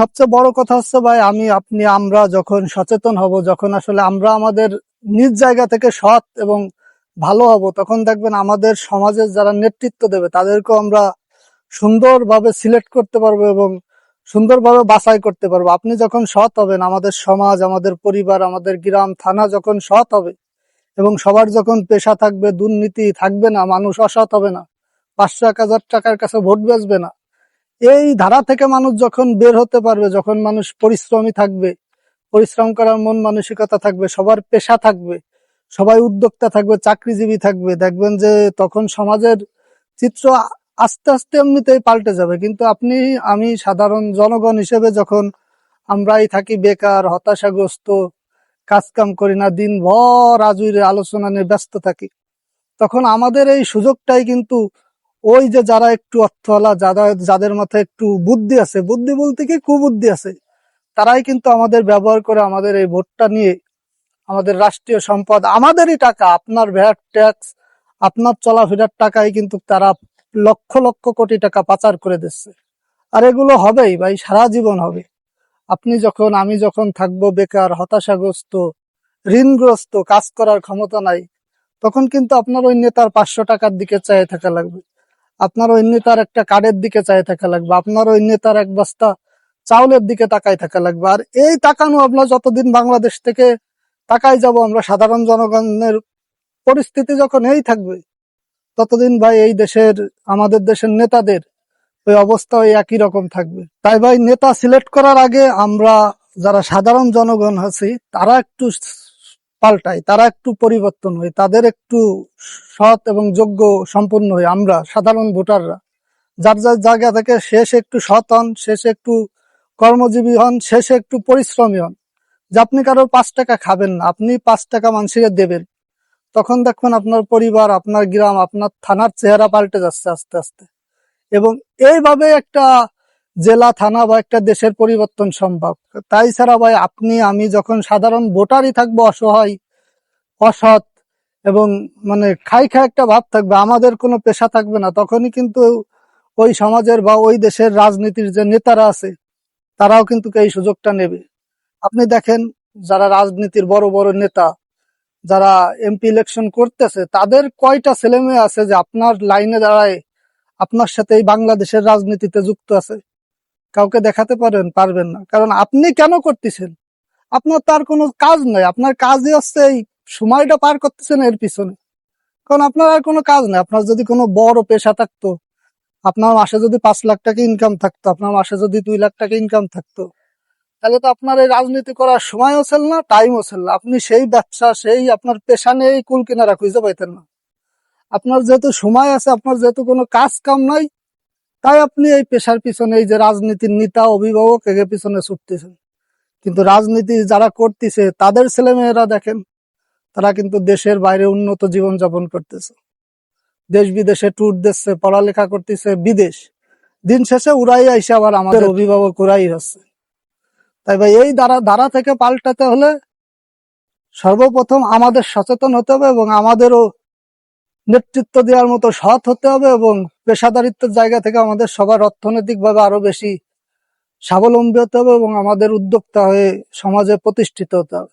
সবচেয়ে বড় কথা হচ্ছে ভাই, আমি, আপনি, আমরা যখন সচেতন হব, যখন আসলে আমরা আমাদের নিজ জায়গা থেকে সৎ এবং ভালো হব, তখন দেখবেন আমাদের সমাজের যারা নেতৃত্ব দেবে, তাদেরকেও আমরা সুন্দরভাবে সিলেক্ট করতে পারব এবং সুন্দরভাবে বাছাই করতে পারব। আপনি যখন সৎ হবেন, আমাদের সমাজ, আমাদের পরিবার, আমাদের গ্রাম, থানা যখন সৎ হবে এবং সবার যখন পেশা থাকবে, দুর্নীতি থাকবে না, মানুষ অসৎ হবে না পাঁচশো এক হাজার টাকার কাছে ভোট বেচবে না এই ধারা থেকে মানুষ যখন বের হতে পারবে, যখন মানুষ পরিশ্রমী থাকবে, পরিশ্রম করার মন মানসিকতা থাকবে, সবার পেশা থাকবে, সবাই উদ্যোক্তা থাকবে, চাকরিজীবী থাকবে, দেখবেন যে তখন সমাজের চিত্র আস্তে আস্তে এমনিতেই পাল্টে যাবে। কিন্তু আপনি, আমি সাধারণ জনগণ হিসেবে যখন আমরাই থাকি বেকার, হতাশাগ্রস্ত কাজ কাম করি না দিন ভর আজুরে আলোচনা নিয়ে ব্যস্ত থাকি, তখন আমাদের এই সুযোগটাই কিন্তু ওই যে যারা একটু অর্থওয়ালা, যারা, যাদের মাথায় একটু বুদ্ধি আছে, বুদ্ধি বলতে কি কুবুদ্ধি আছে, তারাই কিন্তু আমাদের ব্যবহার করে আমাদের এই ভোটটা নিয়ে আমাদের রাষ্ট্রীয় সম্পদ, আমাদেরই টাকা, আপনার ভ্যাট, ট্যাক্স, আপনার চলাফেরার টাকাই কিন্তু তারা লক্ষ লক্ষ কোটি টাকা পাচার করে দিচ্ছে। আর এগুলো হবেই ভাই, সারা জীবন হবে। আপনি যখন, আমি যখন থাকব বেকার, হতাশাগ্রস্ত, ঋণগ্রস্ত, কাজ করার ক্ষমতা নাই, তখন কিন্তু আপনার ওই নেতার পাঁচশো টাকার দিকে চাই থাকা লাগবে। আপনার ওই নেতার একটা কার্ডের দিকে চাই থাকা লাগবে আপনার ওই নেতার এক বস্তা চাউলের দিকে তাকাই থাকা লাগবে। আর এই তাকানো আমরা যতদিন বাংলাদেশ থেকে তাকাই যাব, আমরা সাধারণ জনগণের পরিস্থিতি যখন এই থাকবে, ততদিন ভাই এই দেশের, আমাদের দেশের নেতাদের ওই অবস্থা ওই একই রকম থাকবে। তাই ভাই, নেতা সিলেক্ট করার আগে আমরা যারা সাধারণ জনগণ আছি, তারা একটু পাল্টাই তারা একটু পরিবর্তন হই তাদের একটু সৎ এবং যোগ্য সম্পন্ন হই আমরা, সাধারণ ভোটাররা। যার যার জায়গা থেকে শেষে একটু সৎ হন, শেষে একটু কর্মজীবী হন, শেষে একটু পরিশ্রমী হন। যে আপনি কারও পাঁচ টাকা খাবেন না, আপনি পাঁচ টাকা মানুষকে দেবেন। তখন দেখবেন আপনার পরিবার, আপনার গ্রাম, আপনার থানার চেহারা পাল্টে যাচ্ছে আস্তে আস্তে। এবং এইভাবে একটা জেলা, থানা বা একটা দেশের পরিবর্তন সম্ভব। তাই ছাড়া ভাই, আপনি, আমি যখন সাধারণ ভোটারই থাকব, অসহায়, অসৎ এবং মানে খাই খাই একটা ভাব থাকবে, আমাদের কোনো পেশা থাকবে না, তখনই কিন্তু ওই সমাজের বা ওই দেশের রাজনীতির যে নেতারা আছে, তারাও কিন্তু এই সুযোগটা নেবে। আপনি দেখেন, যারা রাজনীতির বড় বড় নেতা, যারা এমপি ইলেকশন করতেছে, তাদের কয়টা ছেলেমেয়ে আছে যে আপনার লাইনে দাঁড়ায়, আপনার সাথে এই বাংলাদেশের রাজনীতিতে যুক্ত আছে? কাউকে দেখাতে পারেন, পারবেন না। কারণ আপনি কেন করতেছেন? আপনার তার কোনো কাজ নাই। আপনার কাজই হচ্ছে এই সময়টা পার করতেছেন এর পিছনে। কারণ আপনার আর কোনো কাজ নাই। আপনার যদি কোনো বড় পেশা থাকতো, আপনার মাসে যদি পাঁচ লাখ টাকা ইনকাম থাকতো, আপনার মাসে যদি দুই লাখ টাকা ইনকাম থাকতো, তাহলে তো আপনার এই রাজনীতি করার সময়ও ছিল না টাইমও ছিল না। আপনি সেই ব্যবসা, সেই আপনার পেশা নিয়ে কুল কিনারা খুঁজে পাইতেন না। আপনার যেহেতু সময় আছে, আপনার যেহেতু কোনো কাজ কাম নাই তাই আপনি এই পেশার পিছনে এই যে রাজনীতির নেতা অভিভাবক এর পিছনে ছুটতেছেন। কিন্তু রাজনীতি যারা করতেছে তাদের ছেলে মেয়েরা দেখেন তারা কিন্তু দেশের বাইরে উন্নত জীবন যাপন করতেছে। দেশ বিদেশে ট্যুর দিচ্ছে পড়ালেখা করতেছে বিদেশ। দিন শেষে উড়াই আইসে আবার আমাদের অভিভাবক উড়াই হচ্ছে। তাই ভাই এই দ্বারা ধারা থেকে পাল্টাতে হলে সর্বপ্রথম আমাদের সচেতন হতে হবে এবং আমাদেরও নেতৃত্ব দেওয়ার মতো সৎ হতে হবে এবং পেশাদারিত্বের জায়গা থেকে আমাদের সবার অর্থনৈতিকভাবে আরও বেশি স্বাবলম্বী হতে হবে এবং আমাদের উদ্যোক্তা হয়ে সমাজে প্রতিষ্ঠিত হতে হবে।